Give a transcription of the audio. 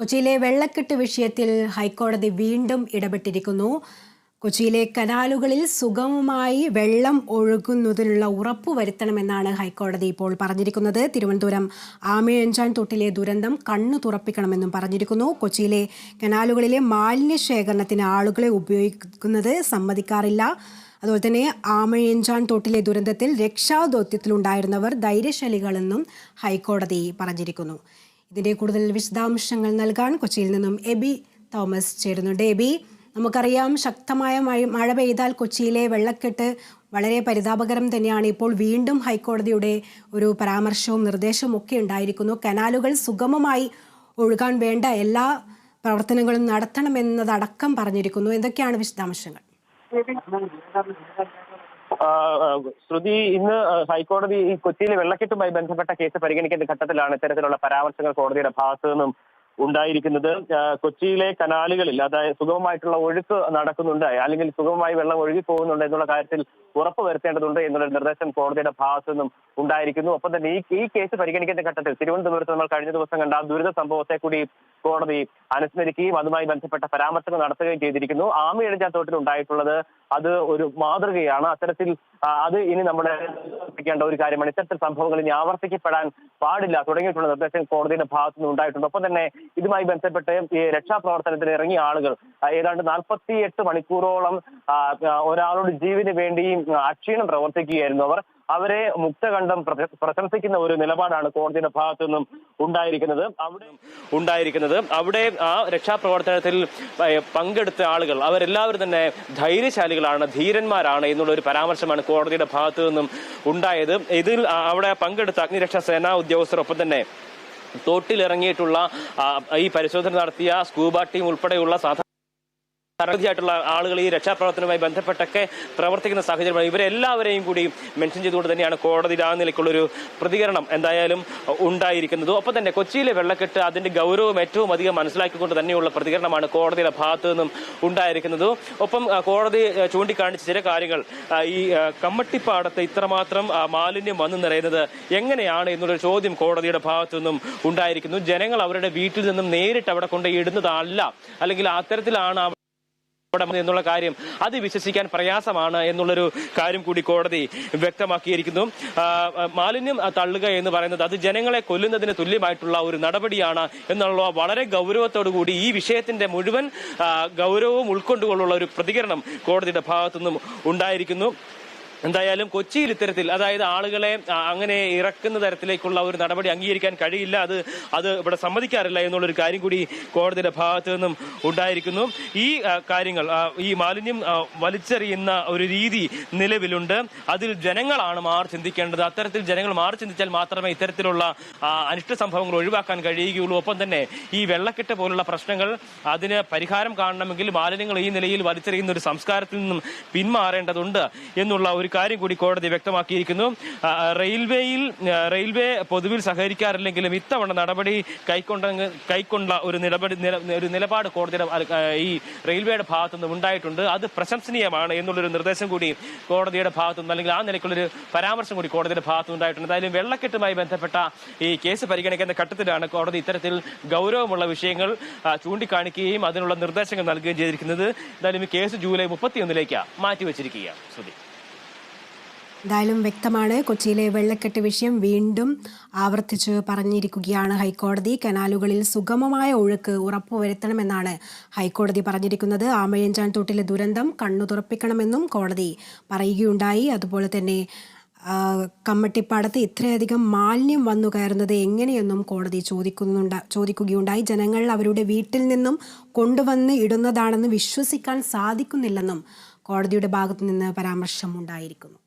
കൊച്ചിയിലെ വെള്ളക്കെട്ട് വിഷയത്തിൽ ഹൈക്കോടതി വീണ്ടും ഇടപെട്ടിരിക്കുന്നു. കൊച്ചിയിലെ കനാലുകളിൽ സുഗമമായി വെള്ളം ഒഴുകുന്നതിനുള്ള ഉറപ്പ് വരുത്തണമെന്നാണ് ഹൈക്കോടതി ഇപ്പോൾ പറഞ്ഞിരിക്കുന്നത്. തിരുവനന്തപുരം ആമയഞ്ചാൻ തൊട്ടിലെ ദുരന്തം കണ്ണു തുറപ്പിക്കണമെന്നും പറഞ്ഞിരിക്കുന്നു. കൊച്ചിയിലെ കനാലുകളിലെ മാലിന്യ ശേഖരണത്തിന് ആളുകളെ ഉപയോഗിക്കുന്നത് സമ്മതിക്കാറില്ല. അതുപോലെ തന്നെ ആമയഞ്ചാൻ തൊട്ടിലെ ദുരന്തത്തിൽ രക്ഷാദൗത്യത്തിലുണ്ടായിരുന്നവർ ധൈര്യശാലികളെന്നും ഹൈക്കോടതി പറഞ്ഞിരിക്കുന്നു. ഇതിന്റെ കൂടുതൽ വിശദാംശങ്ങൾ നൽകാൻ കൊച്ചിയിൽ നിന്നും എബി തോമസ് ചേരുന്നുണ്ട് എബി നമുക്കറിയാം ശക്തമായ മഴ മഴ പെയ്താൽ കൊച്ചിയിലെ വെള്ളക്കെട്ട് വളരെ പരിതാപകരം തന്നെയാണ്. ഇപ്പോൾ വീണ്ടും ഹൈക്കോടതിയുടെ ഒരു പരാമർശവും നിർദ്ദേശവും ഒക്കെ ഉണ്ടായിരിക്കുന്നു. കനാലുകൾ സുഗമമായി ഒഴുകാൻ വേണ്ട എല്ലാ പ്രവർത്തനങ്ങളും നടത്തണമെന്നതടക്കം പറഞ്ഞിരിക്കുന്നു. എന്തൊക്കെയാണ് വിശദാംശങ്ങൾ? ശ്രുതി ഇന്ന് ഹൈക്കോടതി ഈ കൊച്ചിയിലെ വെള്ളക്കെട്ടുമായി ബന്ധപ്പെട്ട കേസ് പരിഗണിക്കേണ്ട ഘട്ടത്തിലാണ് ഇത്തരത്തിലുള്ള പരാമർശങ്ങൾ കോടതിയുടെ ഭാഗത്തു നിന്നും ഉണ്ടായിരിക്കുന്നത്. കൊച്ചിയിലെ കനാലുകളിൽ അതായത് സുഗമമായിട്ടുള്ള ഒഴുക്ക് നടക്കുന്നുണ്ട് അല്ലെങ്കിൽ സുഗമമായി വെള്ളം ഒഴുകി പോകുന്നുണ്ട് എന്നുള്ള കാര്യത്തിൽ ഉറപ്പ് വരുത്തേണ്ടതുണ്ട് എന്നുള്ള നിർദ്ദേശം കോടതിയുടെ ഭാഗത്തു നിന്നും ഉണ്ടായിരിക്കുന്നു. ഒപ്പം തന്നെ ഈ ഈ കേസ് പരിഗണിക്കുന്ന ഘട്ടത്തിൽ തിരുവനന്തപുരത്ത് നമ്മൾ കഴിഞ്ഞ ദിവസം കണ്ട ആ ദുരിത സംഭവത്തെ കൂടി കോടതി അനുസ്മരിക്കുകയും അതുമായി ബന്ധപ്പെട്ട പരാമർശങ്ങൾ നടത്തുകയും ചെയ്തിരിക്കുന്നു. ആമി എഴുതാൻ തോട്ടിൽ ഉണ്ടായിട്ടുള്ളത് അത് ഒരു മാതൃകയാണ്. അത്തരത്തിൽ അത് ഇനി നമ്മുടെ ശ്രദ്ധിക്കേണ്ട ഒരു കാര്യമാണ്. ഇത്തരത്തിൽ സംഭവങ്ങൾ ഇനി ആവർത്തിക്കപ്പെടാൻ പാടില്ല. തുടങ്ങിയിട്ടുള്ള നിർദ്ദേശം കോടതിയുടെ ഭാഗത്തു നിന്ന് ഉണ്ടായിട്ടുണ്ട്. ഒപ്പം തന്നെ ഇതുമായി ബന്ധപ്പെട്ട് ഈ രക്ഷാപ്രവർത്തനത്തിന് ഇറങ്ങിയ ആളുകൾ ഏതാണ്ട് നാൽപ്പത്തി എട്ട് മണിക്കൂറോളം ഒരാളുടെ ജീവന് വേണ്ടിയും അക്ഷീണം പ്രവർത്തിക്കുകയായിരുന്നു അവർ. അവരെ മുക്തകണ്ഠം പ്ര- പ്രശംസിക്കുന്ന ഒരു നിലപാടാണ് കോടതിയുടെ ഭാഗത്തു നിന്നും ഉണ്ടായിരിക്കുന്നത്. അവിടെ ഉണ്ടായിരിക്കുന്നത്. അവിടെ ആ രക്ഷാപ്രവർത്തനത്തിൽ പങ്കെടുത്ത ആളുകൾ അവരെല്ലാവരും തന്നെ ധൈര്യശാലികളാണ് ധീരന്മാരാണ് എന്നുള്ള ഒരു പരാമർശമാണ് കോടതിയുടെ ഭാഗത്തു നിന്നും ഉണ്ടായത്. ഇതിൽ അവിടെ പങ്കെടുത്ത അഗ്നിരക്ഷാ സേനാ ഉദ്യോഗസ്ഥരൊപ്പം തന്നെ തോട്ടിലിറങ്ങിയിട്ടുള്ള ഈ പരിശോധന നടത്തിയ സ്കൂബ ടീം ഉൾപ്പെടെയുള്ള സാധാരണ തരത്തിയായിട്ടുള്ള ആളുകൾ ഈ രക്ഷാപ്രവർത്തനവുമായി ബന്ധപ്പെട്ടൊക്കെ പ്രവർത്തിക്കുന്ന സാഹചര്യമാണ്. ഇവരെല്ലാവരെയും കൂടി മെൻഷൻ ചെയ്തുകൊണ്ട് തന്നെയാണ് കോടതിയിൽ ആ നിലയ്ക്കുള്ളൊരു പ്രതികരണം എന്തായാലും ഉണ്ടായിരിക്കുന്നത്. ഒപ്പം തന്നെ കൊച്ചിയിലെ വെള്ളക്കെട്ട് അതിന്റെ ഗൗരവം ഏറ്റവും അധികം മനസ്സിലാക്കിക്കൊണ്ട് തന്നെയുള്ള പ്രതികരണമാണ് കോടതിയുടെ ഭാഗത്തു നിന്നും ഉണ്ടായിരിക്കുന്നത്. ഒപ്പം കോടതി ചൂണ്ടിക്കാണിച്ച ചില കാര്യങ്ങൾ ഈ കമ്മട്ടിപ്പാടത്ത് ഇത്രമാത്രം മാലിന്യം വന്നു നിറയുന്നത് എങ്ങനെയാണ് എന്നുള്ളൊരു ചോദ്യം കോടതിയുടെ ഭാഗത്തു നിന്നും ഉണ്ടായിരിക്കുന്നു. ജനങ്ങൾ അവരുടെ വീട്ടിൽ നിന്നും നേരിട്ട് അവിടെ കൊണ്ട് ഇടുന്നതല്ല. അല്ലെങ്കിൽ അത്തരത്തിലാണ് അവ- എന്നുള്ള കാര്യം അത് വിശ്വസിക്കാൻ പ്രയാസമാണ് എന്നുള്ളൊരു കാര്യം കൂടി കോടതി വ്യക്തമാക്കിയിരിക്കുന്നു. മാലിന്യം തള്ളുക എന്ന് പറയുന്നത് അത് ജനങ്ങളെ കൊല്ലുന്നതിന് തുല്യമായിട്ടുള്ള ഒരു നടപടിയാണ് എന്നുള്ള വളരെ ഗൗരവത്തോടു കൂടി ഈ വിഷയത്തിന്റെ മുഴുവൻ ഗൗരവവും ഉൾക്കൊണ്ടുകൊണ്ടുള്ള ഒരു പ്രതികരണം കോടതിയുടെ ഭാഗത്തുനിന്നും ഉണ്ടായിരിക്കുന്നു. എന്തായാലും കൊച്ചിയിൽ ഇത്തരത്തിൽ അതായത് ആളുകളെ അങ്ങനെ ഇറക്കുന്ന തരത്തിലേക്കുള്ള ഒരു നടപടി അംഗീകരിക്കാൻ കഴിയില്ല. അത് അത് ഇവിടെ സമ്മതിക്കാറില്ല എന്നുള്ളൊരു കാര്യം കൂടി കോടതിയുടെ ഭാഗത്തു നിന്നും ഉണ്ടായിരിക്കുന്നു. ഈ കാര്യങ്ങൾ ഈ മാലിന്യം വലിച്ചെറിയുന്ന ഒരു രീതി നിലവിലുണ്ട്. അതിൽ ജനങ്ങളാണ് മാറി ചിന്തിക്കേണ്ടത്. അത്തരത്തിൽ ജനങ്ങൾ മാറി ചിന്തിച്ചാൽ മാത്രമേ ഇത്തരത്തിലുള്ള അനിഷ്ട സംഭവങ്ങൾ ഒഴിവാക്കാൻ കഴിയുകയുള്ളൂ. ഒപ്പം തന്നെ ഈ വെള്ളക്കെട്ട് പോലുള്ള പ്രശ്നങ്ങൾ അതിന് പരിഹാരം കാണണമെങ്കിൽ മാലിന്യങ്ങൾ ഈ നിലയിൽ വലിച്ചെറിയുന്ന ഒരു സംസ്കാരത്തിൽ നിന്നും പിന്മാറേണ്ടതുണ്ട് എന്നുള്ള ഒരു കാര്യം കൂടി കോടതി വ്യക്തമാക്കിയിരിക്കുന്നു. റെയിൽവേയിൽ റെയിൽവേ പൊതുവിൽ സഹകരിക്കാറില്ലെങ്കിലും ഇത്തവണ നടപടി കൈക്കൊണ്ട കൈക്കൊണ്ട ഒരു നിലപടി ഒരു നിലപാട് കോടതിയുടെ ഈ റെയിൽവേയുടെ ഭാഗത്തു നിന്ന് ഉണ്ടായിട്ടുണ്ട്. അത് പ്രശംസനീയമാണ് എന്നുള്ളൊരു നിർദ്ദേശം കൂടി കോടതിയുടെ ഭാഗത്തു നിന്ന് അല്ലെങ്കിൽ ആ നിലയ്ക്കുള്ളൊരു പരാമർശം കൂടി കോടതിയുടെ ഭാഗത്തു ഉണ്ടായിട്ടുണ്ട്. എന്തായാലും വെള്ളക്കെട്ടുമായി ബന്ധപ്പെട്ട ഈ കേസ് പരിഗണിക്കുന്ന ഘട്ടത്തിലാണ് കോടതി ഇത്തരത്തിൽ ഗൗരവമുള്ള വിഷയങ്ങൾ ചൂണ്ടിക്കാണിക്കുകയും അതിനുള്ള നിർദ്ദേശങ്ങൾ നൽകുകയും ചെയ്തിരിക്കുന്നത്. എന്തായാലും ഈ കേസ് ജൂലൈ മുപ്പത്തിയൊന്നിലേക്ക് മാറ്റിവെച്ചിരിക്കുകയാണ്. ശ്രുതി. എന്തായാലും വ്യക്തമാണ് കൊച്ചിയിലെ വെള്ളക്കെട്ട് വിഷയം വീണ്ടും ആവർത്തിച്ച് പറഞ്ഞിരിക്കുകയാണ് ഹൈക്കോടതി. കനാലുകളിൽ സുഗമമായ ഒഴുക്ക് ഉറപ്പുവരുത്തണമെന്നാണ് ഹൈക്കോടതി പറഞ്ഞിരിക്കുന്നത്. ആമയഞ്ചാൻ തൊട്ടിലെ ദുരന്തം കണ്ണു തുറപ്പിക്കണമെന്നും കോടതി പറയുകയുണ്ടായി. അതുപോലെ തന്നെ കമ്മട്ടിപ്പാടത്ത് ഇത്രയധികം മാലിന്യം വന്നു കയറുന്നത് എങ്ങനെയെന്നും കോടതി ചോദിക്കുന്നുണ്ട് ചോദിക്കുകയുണ്ടായി. ജനങ്ങൾ അവരുടെ വീട്ടിൽ നിന്നും കൊണ്ടുവന്ന് ഇടുന്നതാണെന്ന് വിശ്വസിക്കാൻ സാധിക്കുന്നില്ലെന്നും കോടതിയുടെ ഭാഗത്തു നിന്ന് പരാമർശം ഉണ്ടായിരിക്കുന്നു